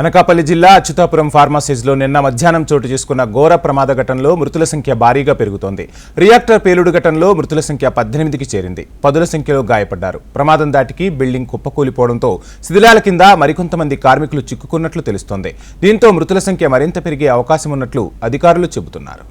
అనకాపల్లి జిల్లా అచ్యుతాపురం ఫార్మసీస్లో నిన్న మధ్యాహ్నం చోటు చేసుకున్న ఘోర ప్రమాద ఘటనలో మృతుల సంఖ్య భారీగా పెరుగుతోంది. రియాక్టర్ పేలుడు ఘటనలో మృతుల సంఖ్య పద్దెనిమిదికి చేరింది. పదుల సంఖ్యలో గాయపడ్డారు. ప్రమాదం దాటికి బిల్డింగ్ కుప్పకూలిపోవడంతో శిథిలాల కింద మరికొంతమంది కార్మికులు చిక్కుకున్నట్లు తెలుస్తోంది. దీంతో మృతుల సంఖ్య మరింత పెరిగే అవకాశం ఉన్నట్లు అధికారులు చెబుతున్నారు.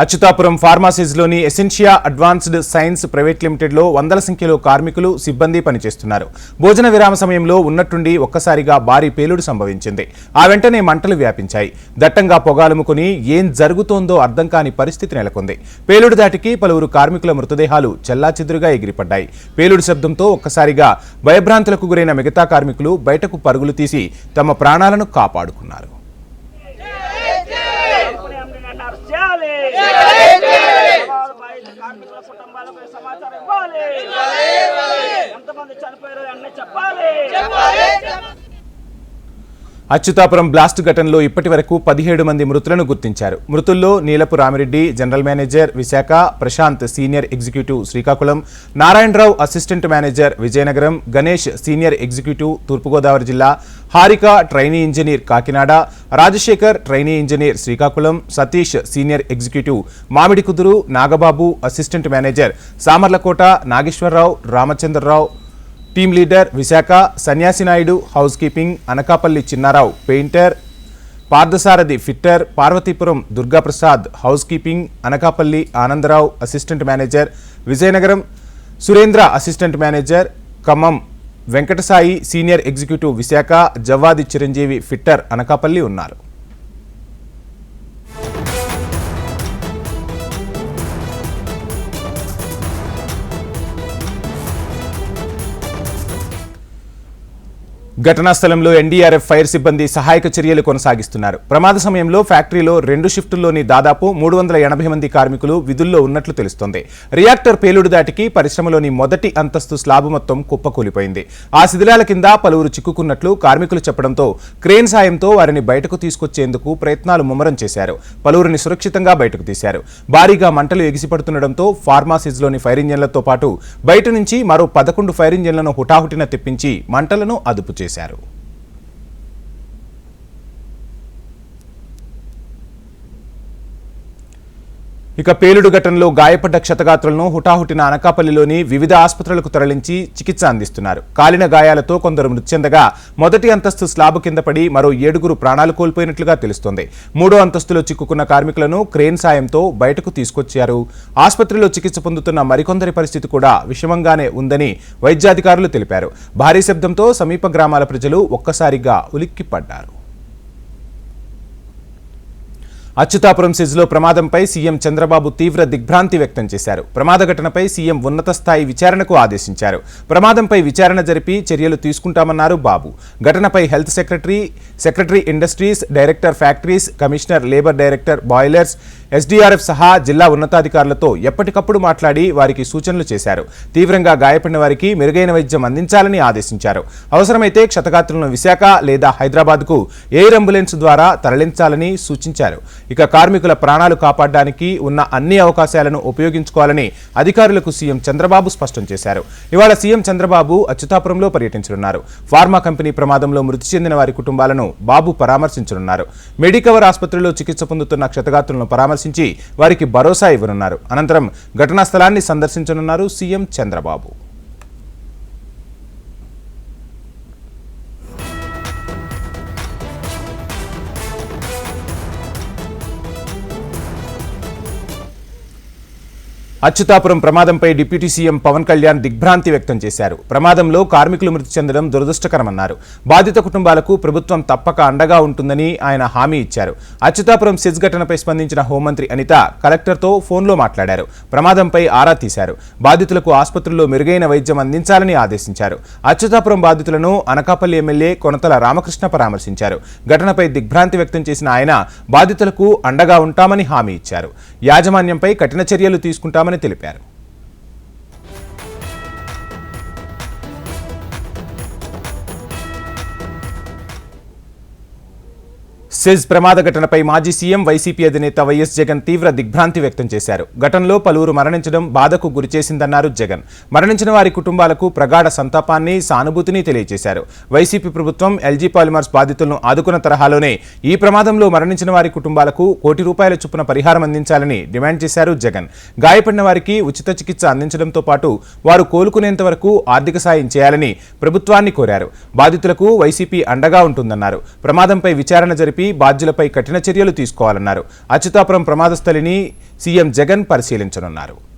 అచ్యుతాపురం ఫార్మాసీస్లోని ఎసెన్షియా అడ్వాన్స్డ్ సైన్స్ ప్రైవేట్ లిమిటెడ్లో వందల సంఖ్యలో కార్మికులు సిబ్బంది పనిచేస్తున్నారు. భోజన విరామ సమయంలో ఉన్నట్టుండి ఒక్కసారిగా భారీ పేలుడు సంభవించింది. ఆ వెంటనే మంటలు వ్యాపించాయి. దట్టంగా పొగాలుముకుని ఏం జరుగుతోందో అర్థం కాని పరిస్థితి నెలకొంది. పేలుడు దాటికి పలువురు కార్మికుల మృతదేహాలు చెల్లాచెదురుగా ఎగిరిపడ్డాయి. పేలుడు శబ్దంతో ఒక్కసారిగా భయభ్రాంతులకు గురైన మిగతా కార్మికులు బయటకు పరుగులు తీసి తమ ప్రాణాలను కాపాడుకున్నారు కంపెనీ అమ్మిన నర్చాలి బాధిత కార్మికుల కుటుంబాలకు సమాచారం ఇవ్వాలి ఎంతమంది చనిపోయారో అన్నీ చెప్పాలి. అచ్యుతాపురం బ్లాస్ట్ ఘటనలో ఇప్పటి వరకు పదిహేడు మంది మృతులను గుర్తించారు. మృతుల్లో Neelapu Ramireddy general manager Visakha Prashanth senior executive Srikakulam Narayanarao assistant manager Vizianagaram Ganesh senior executive Thurpugodavari జిల్లా Harika trainee engineer Kakinada Rajasekhar trainee engineer Srikakulam Satish senior executive Mamidi Kuduru Nagababu assistant manager Samarlakota Nageswararao Ramachandrarao team leader Visakha Sanyasi Naidu housekeeping Anakapalli Chinnarao painter Parthasarathi fitter Parvathipuram Durgaprasad housekeeping Anakapalli Anandarao assistant manager Vizianagaram Surendra assistant manager Khammam Venkatasai senior executive Visakha Javvadi Chiranjeevi fitter Anakapalli ఉన్నారు. ఘటనా స్థలంలో NDRF fire సిబ్బంది సహాయక చర్యలు కొనసాగిస్తున్నారు. ప్రమాద సమయంలో ఫ్యాక్టరీలో రెండు షిఫ్టుల్లోని దాదాపు మూడు వందల ఎనభై మంది కార్మికులు విధుల్లో ఉన్నట్లు తెలుస్తోంది. రియాక్టర్ పేలుడు దాటికి పరిశ్రమలోని మొదటి అంతస్తు స్లాబు మొత్తం కుప్పకూలిపోయింది. ఆ శిథిలాల కింద పలువురు చిక్కుకున్నట్లు కార్మికులు చెప్పడంతో క్రేన్ సాయంతో వారిని బయటకు తీసుకొచ్చేందుకు ప్రయత్నాలు ముమ్మరం చేశారు. పలువురిని సురక్షితంగా బయటకు తీశారు. భారీగా మంటలు ఎగిసిపడుతుండటంతో ఫార్మాసిస్లోని ఫైర్ ఇంజన్లతో పాటు బయట నుంచి మరో పదకొండు ఫైర్ ఇంజన్లను హుటాహుటిన తెప్పించి మంటలను అదుపు చేశారు. చేశారు ఇక పేలుడు ఘటనలో గాయపడ్డ క్షతగాత్రులను హుటాహుటిన అనకాపల్లిలోని వివిధ ఆసుపత్రులకు తరలించి చికిత్స అందిస్తున్నారు. కాలిన గాయాలతో కొందరు మృత్యందగా మొదటి అంతస్తు స్లాబు కింద పడి మరో ఏడుగురు ప్రాణాలు కోల్పోయినట్లుగా తెలుస్తోంది. మూడో అంతస్తులో చిక్కుకున్న కార్మికులను క్రేన్ సాయంతో బయటకు తీసుకొచ్చారు. ఆసుపత్రిలో చికిత్స పొందుతున్న మరికొందరి పరిస్థితి కూడా విషమంగానే ఉందని వైద్యాధికారులు తెలిపారు. భారీ శబ్దంతో సమీప గ్రామాల ప్రజలు ఒక్కసారిగా ఉలిక్కిపడ్డారు. అచ్యుతాపురం సిజ్లో ప్రమాదంపై సీఎం చంద్రబాబు తీవ్ర దిగ్భ్రాంతి వ్యక్తం చేశారు. ప్రమాద ఘటనపై సీఎం ఉన్నత స్థాయి విచారణకు ఆదేశించారు. ప్రమాదంపై విచారణ జరిపి చర్యలు తీసుకుంటామన్నారు బాబు. ఘటనపై health secretary secretary industries director factories commissioner labour director boilers SDRF సహా జిల్లా ఉన్నతాధికారులతో ఎప్పటికప్పుడు మాట్లాడి వారికి సూచనలు చేశారు. తీవ్రంగా గాయపడిన వారికి మెరుగైన వైద్యం అందించాలని ఆదేశించారు. అవసరమైతే క్షతగాత్రులను విశాఖ లేదా హైదరాబాద్కు ఎయిర్ అంబులెన్స్ ద్వారా తరలించాలని సూచించారు. ఇక కార్మికుల ప్రాణాలు కాపాడడానికి ఉన్న అన్ని అవకాశాలను ఉపయోగించుకోవాలని అధికారులకు సీఎం చంద్రబాబు స్పష్టం చేశారు. ఇవాళ సీఎం చంద్రబాబు అచ్యుతాపురంలో పర్యటించనున్నారు. ఫార్మా కంపెనీ ప్రమాదంలో మృతి చెందిన వారి కుటుంబాలను బాబు పరామర్శించనున్నారు. మెడికవర్ ఆసుపత్రిలో చికిత్స పొందుతున్న క్షతగాత్రులను పరామర్శించి వారికి భరోసా ఇవ్వనున్నారు. అనంతరం ఘటనా స్థలాన్ని సందర్శించనున్నారు సీఎం చంద్రబాబు. అచ్యుతాపురం ప్రమాదంపై డిప్యూటీ సీఎం పవన్ కళ్యాణ్ దిగ్భ్రాంతి వ్యక్తం చేశారు. ప్రమాదంలో కార్మికులు మృతి చెందడం దురదృష్టకరమన్నారు. బాధిత కుటుంబాలకు ప్రభుత్వం తప్పక అండగా ఉంటుందని ఆయన హామీ ఇచ్చారు. అచ్యుతాపురం సిజ్ ఘటనపై స్పందించిన హోంమంత్రి అనిత కలెక్టర్తో ఫోన్లో మాట్లాడారు. ప్రమాదంపై ఆరా తీశారు. బాధితులకు ఆసుపత్రుల్లో మెరుగైన వైద్యం అందించాలని ఆదేశించారు. అచ్యుతాపురం బాధితులను అనకాపల్లి ఎమ్మెల్యే కొనతల రామకృష్ణ పరామర్శించారు. ఘటనపై దిగ్భ్రాంతి వ్యక్తం చేసిన ఆయన బాధితులకు అండగా ఉంటామని హామీ ఇచ్చారు. యాజమాన్యంపై కఠిన చర్యలు తీసుకుంటామని తెలిపారు. సెజ్ ప్రమాద ఘటనపై మాజీ సీఎం వైసీపీ అధినేత వైఎస్ జగన్ తీవ్ర దిగ్భ్రాంతి వ్యక్తం చేశారు. ఘటనలో పలువురు మరణించడం బాధకు గురిచేసిందన్నారు జగన్. మరణించిన వారి కుటుంబాలకు ప్రగాఢ సంతాపాన్ని సానుభూతిని తెలియజేశారు. వైసీపీ ప్రభుత్వం ఎల్జీ పాలిమర్స్ బాధితులను ఆదుకున్న తరహాలోనే ఈ ప్రమాదంలో మరణించిన వారి కుటుంబాలకు కోటి రూపాయల చొప్పున పరిహారం అందించాలని డిమాండ్ చేశారు జగన్. గాయపడిన వారికి ఉచిత చికిత్స అందించడంతో పాటు వారు కోలుకునేంత వరకు ఆర్థిక సాయం చేయాలని ప్రభుత్వాన్ని కోరారు. బాధితులకు వైసీపీ అండగా ఉంటుందన్నారు. ప్రమాదంపై విచారణ జరిపి బాధ్యులపై కఠిన చర్యలు తీసుకోవాలన్నారు. అచ్యుతాపురం ప్రమాదస్థలిని సీఎం జగన్ పరిశీలించనున్నారు.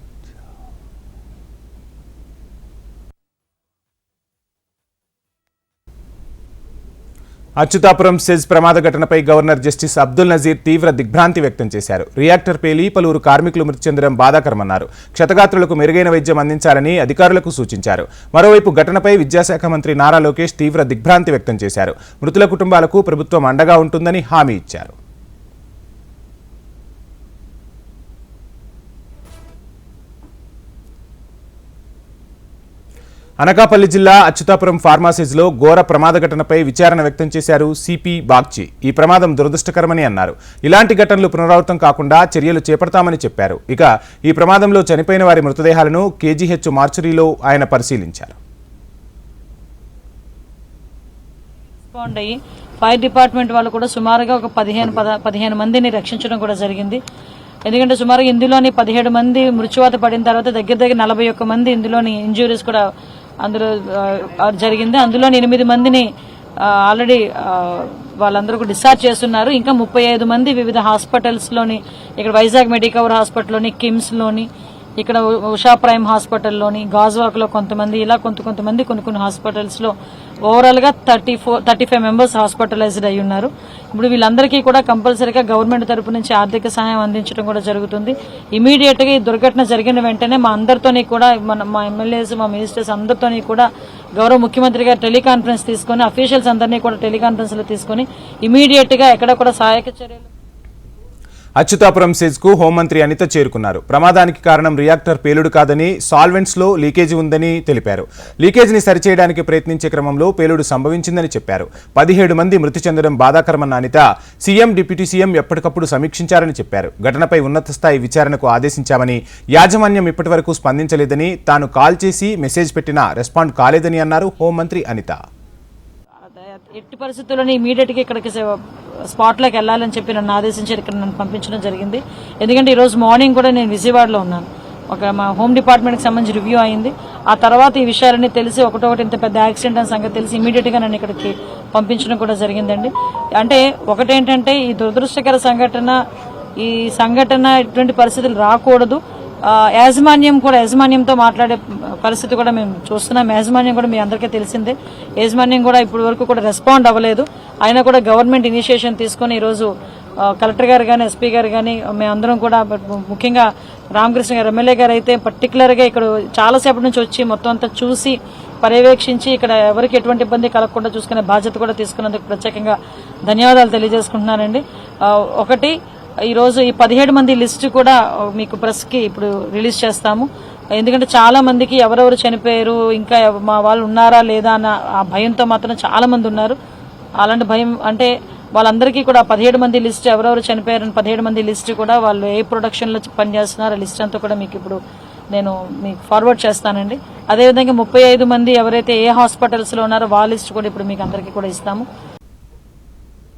అచ్యుతాపురం సెజ్ ప్రమాద ఘటనపై గవర్నర్ జస్టిస్ అబ్దుల్ నజీర్ తీవ్ర దిగ్భ్రాంతి వ్యక్తం చేశారు. రియాక్టర్ పేలి పలువురు కార్మికులు మృతి చెందడం బాధాకరమన్నారు. క్షతగాత్రులకు మెరుగైన వైద్యం అందించాలని అధికారులకు సూచించారు. మరోవైపు ఘటనపై విద్యాశాఖ మంత్రి నారా లోకేష్ తీవ్ర దిగ్భ్రాంతి వ్యక్తం చేశారు. మృతుల కుటుంబాలకు ప్రభుత్వం అండగా ఉంటుందని హామీ ఇచ్చారు. అనకాపల్లి జిల్లా అచ్యుతాపురం ఫార్మాసీస్లో ఘోర ప్రమాద ఘటనపై విచారణ వ్యక్తం చేశారు సిపి బాగ్చి. ఈ ప్రమాదం దురదృష్టకరమని అన్నారు. ఇలాంటి ఘటనలు పునరావృతం కాకుండా చర్యలు చేపడతామని చెప్పారు. ఇక ఈ ప్రమాదంలో చనిపోయిన వారి మృతదేహాలను కేజీహెచ్ మార్చురీలో ఆయన పరిశీలించారు. ఫైర్ డిపార్ట్మెంట్ వాళ్ళు కూడా సుమారుగా ఒక పదిహేను పద పదిహేను మందిని రక్షించడం కూడా జరిగింది. ఎందుకంటే సుమారుగా ఇందులోని పదిహేడు మంది మృత్యువాత పడిన తర్వాత దగ్గర దగ్గర నలభై ఒక్క మంది ఇందులోని ఇంజురీస్ కూడా అందులో జరిగింది. అందులో ఎనిమిది మందిని ఆల్రెడీ వాళ్ళందరూ డిశ్చార్జ్ చేస్తున్నారు. ఇంకా ముప్పై ఐదు మంది వివిధ హాస్పిటల్స్లోని ఇక్కడ వైజాగ్ మెడికవర్ హాస్పిటల్లోని కిమ్స్లోని ఇక్కడ ఉషా ప్రైమ్ హాస్పిటల్లోని గాజువాక్లో కొంతమంది ఇలా కొంత కొంతమంది కొన్ని కొన్ని హాస్పిటల్స్లో ఓవరాల్గా thirty four thirty five members hospitalized అయి ఉన్నారు. ఇప్పుడు వీళ్ళందరికీ కూడా కంపల్సరీగా గవర్నమెంట్ తరపు నుంచి ఆర్థిక సహాయం అందించడం కూడా జరుగుతుంది. ఇమీడియట్గా ఈ దుర్ఘటన జరిగిన వెంటనే మా అందరితోని కూడా మన మా ఎమ్మెల్యేస్ మా మినిస్టర్స్ అందరితోని కూడా గౌరవ ముఖ్యమంత్రి గారు టెలికాన్ఫరెన్స్ తీసుకొని అఫీషియల్స్ అందరినీ కూడా టెలికాన్ఫరెన్స్లో తీసుకొని ఇమీడియట్గా ఎక్కడ కూడా సహాయక చర్యలు అచ్యుతాపురం సెజ్కు హోంమంత్రి అనిత చేరుకున్నారు. ప్రమాదానికి కారణం రియాక్టర్ పేలుడు కాదని సాల్వెంట్స్లో లీకేజీ ఉందని తెలిపారు. లీకేజీని సరిచేయడానికి ప్రయత్నించే క్రమంలో పేలుడు సంభవించిందని చెప్పారు. పదిహేడు మంది మృతి చెందడం బాధాకరమన్న అనిత సీఎం డిప్యూటీ సీఎం ఎప్పటికప్పుడు సమీక్షించారని చెప్పారు. ఘటనపై ఉన్నత స్థాయి విచారణకు ఆదేశించామని యాజమాన్యం ఇప్పటివరకు స్పందించలేదని తాను కాల్ చేసి మెసేజ్ పెట్టినా రెస్పాండ్ కాలేదని అన్నారు హోంమంత్రి అనిత. ఎట్టి పరిస్థితుల్లోనే ఇమీడియట్గా ఇక్కడికి స్పాట్లోకి వెళ్ళాలని చెప్పి నన్ను ఆదేశించి ఇక్కడ నన్ను పంపించడం జరిగింది. ఎందుకంటే ఈ రోజు మార్నింగ్ కూడా నేను విజయవాడలో ఉన్నాను. ఒక మా హోమ్ డిపార్ట్మెంట్కి సంబంధించి రివ్యూ అయింది. ఆ తర్వాత ఈ విషయాలన్నీ తెలిసి ఒకటొకటి ఇంత పెద్ద యాక్సిడెంట్ అని సంగతి తెలిసి ఇమీడియట్గా నన్ను ఇక్కడికి పంపించడం కూడా జరిగిందండి. అంటే ఒకటేంటంటే ఈ దురదృష్టకర సంఘటన ఈ సంఘటన ఇటువంటి పరిస్థితులు రాకూడదు. యాజమాన్యం కూడా యాజమాన్యంతో మాట్లాడే పరిస్థితి కూడా మేము చూస్తున్నాం. యాజమాన్యం కూడా మీ అందరికీ తెలిసిందే. యాజమాన్యం కూడా ఇప్పటి వరకు కూడా రెస్పాండ్ అవ్వలేదు. అయినా కూడా గవర్నమెంట్ ఇనిషియేషన్ తీసుకొని ఈరోజు కలెక్టర్ గారు కానీ ఎస్పీ గారు కానీ మేమందరం కూడా ముఖ్యంగా రామకృష్ణ గారు ఎమ్మెల్యే గారు అయితే పర్టికులర్గా ఇక్కడ చాలాసేపటి నుంచి వచ్చి మొత్తం అంతా చూసి పర్యవేక్షించి ఇక్కడ ఎవరికి ఎటువంటి ఇబ్బంది కలగకుండా చూసుకునే బాధ్యత కూడా తీసుకున్నందుకు ప్రత్యేకంగా ధన్యవాదాలు తెలియజేసుకుంటున్నానండి. ఒకటి ఈరోజు ఈ పదిహేడు మంది లిస్ట్ కూడా మీకు ప్రెస్కి ఇప్పుడు రిలీజ్ చేస్తాము. ఎందుకంటే చాలా మందికి ఎవరెవరు చనిపోయారు ఇంకా మా వాళ్ళు ఉన్నారా లేదా అన్న ఆ భయంతో మాత్రం చాలా మంది ఉన్నారు. అలాంటి భయం అంటే వాళ్ళందరికీ కూడా పదిహేడు మంది లిస్ట్ ఎవరెవరు చనిపోయారని పదిహేడు మంది లిస్ట్ కూడా వాళ్ళు ఏ ప్రొడక్షన్లో పనిచేస్తున్నారు ఆ లిస్ట్ అంతా కూడా మీకు ఇప్పుడు నేను మీకు ఫార్వర్డ్ చేస్తానండి. అదేవిధంగా ముప్పై ఐదు మంది ఎవరైతే ఏ హాస్పిటల్స్లో ఉన్నారో వాళ్ళ లిస్ట్ కూడా ఇప్పుడు మీకు అందరికీ కూడా ఇస్తాము.